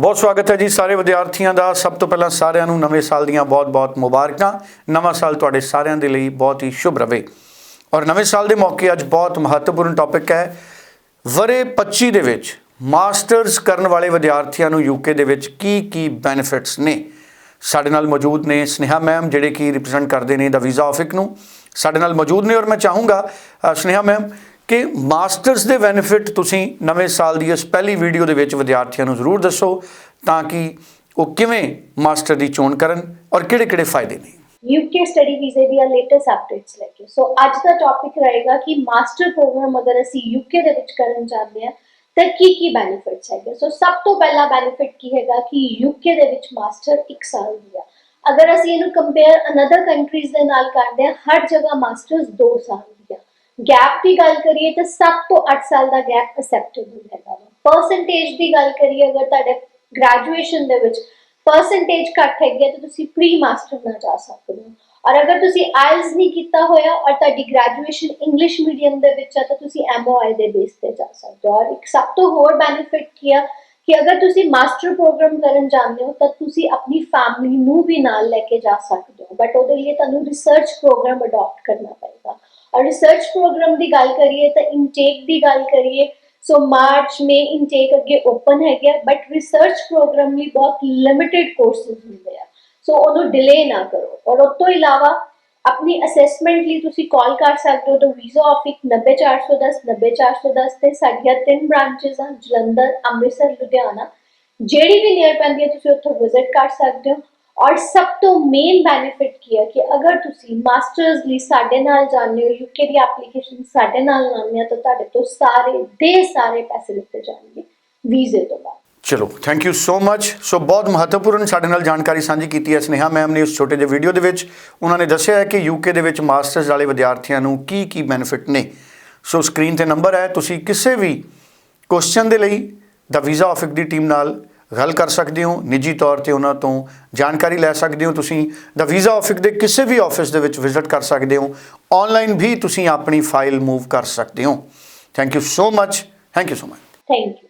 ਬਹੁਤ ਸਵਾਗਤ ਹੈ ਜੀ ਸਾਰੇ ਵਿਦਿਆਰਥੀਆਂ ਦਾ। ਸਭ ਤੋਂ ਪਹਿਲਾਂ ਸਾਰਿਆਂ ਨੂੰ ਨਵੇਂ ਸਾਲ ਦੀਆਂ ਬਹੁਤ-ਬਹੁਤ ਮੁਬਾਰਕਾਂ। ਨਵਾਂ ਸਾਲ ਤੁਹਾਡੇ ਸਾਰਿਆਂ ਦੇ ਲਈ ਬਹੁਤ ਹੀ ਸ਼ੁਭ ਰਹੇ ਔਰ ਨਵੇਂ ਸਾਲ ਦੇ ਮੌਕੇ ਅੱਜ ਬਹੁਤ ਮਹੱਤਵਪੂਰਨ ਟੌਪਿਕ ਹੈ। ਵਰੇ 25 ਦੇ ਵਿੱਚ ਮਾਸਟਰਸ ਕਰਨ ਵਾਲੇ ਵਿਦਿਆਰਥੀਆਂ ਨੂੰ ਯੂਕੇ ਦੇ ਵਿੱਚ ਕੀ ਕੀ ਬੈਨੀਫਿਟਸ ਨੇ? ਸਾਡੇ ਨਾਲ ਮੌਜੂਦ ਨੇ ਸਨੇਹਾ ਮੈਮ ਜਿਹੜੇ ਕਿ ਰਿਪਰੈਜ਼ੈਂਟ ਕਰਦੇ ਨੇ ਦਾ ਵੀਜ਼ਾ ਆਫਿਕ ਨੂੰ। ਸਾਡੇ ਨਾਲ ਮੌਜੂਦ ਨੇ ਔਰ ਮੈਂ ਚਾਹੂੰਗਾ ਅ, ਸਨੇਹਾ ਮੈਮ ਕਿ ਮਾਸਟਰਸ ਦੇ ਬੈਨੀਫਿਟ ਤੁਸੀਂ ਨਵੇਂ ਸਾਲ ਦੀ ਇਸ ਪਹਿਲੀ ਵੀਡੀਓ ਦੇ ਵਿੱਚ ਵਿਦਿਆਰਥੀਆਂ ਨੂੰ ਜ਼ਰੂਰ ਦੱਸੋ ਤਾਂ ਕਿ ਉਹ ਕਿਵੇਂ ਮਾਸਟਰ ਦੀ ਚੋਣ ਕਰਨ ਔਰ ਕਿਹੜੇ-ਕਿਹੜੇ ਫਾਇਦੇ ਨੇ। ਯੂਕੇ ਸਟੱਡੀ ਵੀਜ਼ੇ ਦੀਆਂ ਲੇਟੈਸਟ ਅਪਡੇਟਸ ਲੈ ਕੇ। ਸੋ ਅੱਜ ਦਾ ਟੌਪਿਕ ਰਹੇਗਾ ਕਿ ਮਾਸਟਰ ਪ੍ਰੋਗਰਾਮ ਅਗਰ ਅਸੀਂ ਯੂਕੇ ਦੇ ਵਿੱਚ ਕਰਨ ਚਾਹੁੰਦੇ ਹਾਂ, ਤਾਂ ਕੀ ਕੀ ਬੈਨੀਫਿਟਸ ਹੈਗੇ? ਸੋ ਸਭ ਤੋਂ ਪਹਿਲਾ ਬੈਨੀਫਿਟ ਕੀ ਹੈਗਾ ਕਿ ਯੂਕੇ ਦੇ ਵਿੱਚ ਮਾਸਟਰ 1 ਸਾਲ ਦੀ ਆ। ਅਗਰ ਅਸੀਂ ਇਹਨੂੰ ਕੰਪੇਅਰ ਅਨਦਰ ਕੰਟਰੀਜ਼ ਦੇ ਨਾਲ ਕਰਦੇ ਹਾਂ, ਹਰ ਜਗ੍ਹਾ ਮਾਸਟਰਸ 2 ਸਾਲ ਦੀ ਆ। ਗੈਪ ਦੀ ਗੱਲ ਕਰੀਏ ਤਾਂ 7 ਤੋਂ 8 ਸਾਲ ਦਾ ਗੈਪ ਅਸੈਪਟੇਬਲ ਹੈਗਾ ਵਾ। ਪਰਸੈਂਟੇਜ ਦੀ ਗੱਲ ਕਰੀਏ, ਅਗਰ ਤੁਹਾਡੇ ਗ੍ਰੈਜੂਏਸ਼ਨ ਦੇ ਵਿੱਚ ਪਰਸੈਂਟੇਜ ਘੱਟ ਹੈਗੀ ਹੈ ਤਾਂ ਤੁਸੀਂ ਪ੍ਰੀ ਮਾਸਟਰ ਨਾਲ ਜਾ ਸਕਦੇ ਹੋ। ਔਰ ਅਗਰ ਤੁਸੀਂ ਆਇਲਸ ਨਹੀਂ ਕੀਤਾ ਹੋਇਆ ਔਰ ਤੁਹਾਡੀ ਗ੍ਰੈਜੂਏਸ਼ਨ ਇੰਗਲਿਸ਼ ਮੀਡੀਅਮ ਦੇ ਵਿੱਚ ਆ ਤਾਂ ਤੁਸੀਂ ਐਮਓਆਈ ਦੇ ਬੇਸ ਤੇ ਜਾ ਸਕਦੇ ਹੋ। ਔਰ ਇੱਕ ਸਭ ਤੋਂ ਹੋਰ ਬੈਨੀਫਿਟ ਕੀ ਆ ਕਿ ਅਗਰ ਤੁਸੀਂ ਮਾਸਟਰ ਪ੍ਰੋਗਰਾਮ ਕਰਨ ਜਾਂਦੇ ਹੋ ਤਾਂ ਤੁਸੀਂ ਆਪਣੀ ਫੈਮਿਲੀ ਨੂੰ ਵੀ ਨਾਲ ਲੈ ਕੇ ਜਾ ਸਕਦੇ ਹੋ। ਬਟ ਉਹਦੇ ਲਈ ਤੁਹਾਨੂੰ ਰਿਸਰਚ ਪ੍ਰੋਗਰਾਮ ਅਡਾਪਟ ਕਰਨਾ ਪਏਗਾ। ਰਿਸਰਚ ਪ੍ਰੋਗਰਾਮ ਦੀ ਗੱਲ ਕਰੀਏ ਤਾਂ ਇਨਟੇਕ ਦੀ ਗੱਲ ਕਰੀਏ ਸੋ ਮਾਰਚ ਮੇ ਇਨਟੇਕ ਅੱਗੇ ਓਪਨ ਹੈਗਾ ਬਟ ਰਿਸਰਚ ਪ੍ਰੋਗਰਾਮ ਲਈ ਬਹੁਤ ਲਿਮਿਟਿਡ ਕੋਰਸਸ ਹੁੰਦੇ ਆ ਸੋ ਉਹਨੂੰ ਡਿਲੇ ਨਾ ਕਰੋ ਔਰ ਉਸ ਤੋਂ ਇਲਾਵਾ ਆਪਣੀ ਅਸੈਸਮੈਂਟ ਲਈ ਤੁਸੀਂ ਕਾਲ ਕਰ ਸਕਦੇ ਹੋ ਤਾਂ ਵੀਜ਼ਾ ਆਫਿਕ 90410 90410 ਤੇ ਸਾਡੀਆਂ ਤਿੰਨ ਬ੍ਰਾਂਚੇਸ ਹਨ ਜਲੰਧਰ ਅੰਮ੍ਰਿਤਸਰ ਲੁਧਿਆਣਾ ਜਿਹੜੀ ਵੀ ਨੀਅਰ ਪੈਂਦੀ ਹੈ ਤੁਸੀਂ ਉੱਥੇ ਵਿਜ਼ਿਟ ਕਰ ਸਕਦੇ ਹੋ ਔਰ ਸਭ ਤੋਂ ਮੇਨ ਬੈਨੀਫਿਟ ਕੀ ਹੈ ਕਿ ਅਗਰ ਤੁਸੀਂ ਮਾਸਟਰਸ ਲਈ ਸਾਡੇ ਨਾਲ ਜਾਂਦੇ ਹੋ ਯੂਕੇ ਦੀ ਐਪਲੀਕੇਸ਼ਨ ਸਾਡੇ ਨਾਲ ਲਾਉਂਦੇ ਆ, ਤਾਂ ਤੁਹਾਡੇ ਤੋਂ ਸਾਰੇ ਦੇ ਸਾਰੇ ਪੈਸੇ ਲਿੱਤੇ ਜਾਣਗੇ ਵੀਜ਼ੇ ਤੋਂ ਬਾਅਦ। ਚਲੋ ਥੈਂਕ ਯੂ ਸੋ ਮੱਚ ਸੋ ਬਹੁਤ ਮਹੱਤਵਪੂਰਨ ਸਾਡੇ ਨਾਲ ਜਾਣਕਾਰੀ ਸਾਂਝੀ ਕੀਤੀ ਹੈ ਸਨੇਹਾ ਮੈਮ ਨੇ ਉਸ ਛੋਟੇ ਜਿਹੇ ਵੀਡੀਓ ਦੇ ਵਿੱਚ। ਉਹਨਾਂ ਨੇ ਦੱਸਿਆ ਹੈ ਕਿ ਯੂਕੇ ਦੇ ਵਿੱਚ ਮਾਸਟਰਸ ਵਾਲੇ ਵਿਦਿਆਰਥੀਆਂ ਨੂੰ ਕੀ ਕੀ ਬੈਨੀਫਿਟ ਨੇ। ਸੋ ਸਕਰੀਨ ਤੇ ਨੰਬਰ ਹੈ, ਤੁਸੀਂ ਕਿਸੇ ਵੀ ਕੁਐਸਚਨ ਦੇ ਲਈ ਦਾ ਵੀਜ਼ਾ ਆਫਿਕ ਦੀ ਟੀਮ ਨਾਲ ਗੱਲ ਕਰ ਸਕਦੇ ਹੋ, ਨਿੱਜੀ ਤੌਰ ਤੇ ਉਹਨਾਂ ਤੋਂ ਜਾਣਕਾਰੀ ਲੈ ਸਕਦੇ ਹੋ, ਤੁਸੀਂ ਦਾ ਵੀਜ਼ਾ ਆਫਿਕ ਦੇ ਕਿਸੇ ਵੀ ਆਫਿਸ ਦੇ ਵਿੱਚ ਵਿਜ਼ਿਟ ਕਰ ਸਕਦੇ ਹੋ ਆਨਲਾਈਨ ਵੀ ਤੁਸੀਂ ਆਪਣੀ ਫਾਈਲ ਮੂਵ ਕਰ ਸਕਦੇ ਹੋ। Thank you so much thank you so much thank you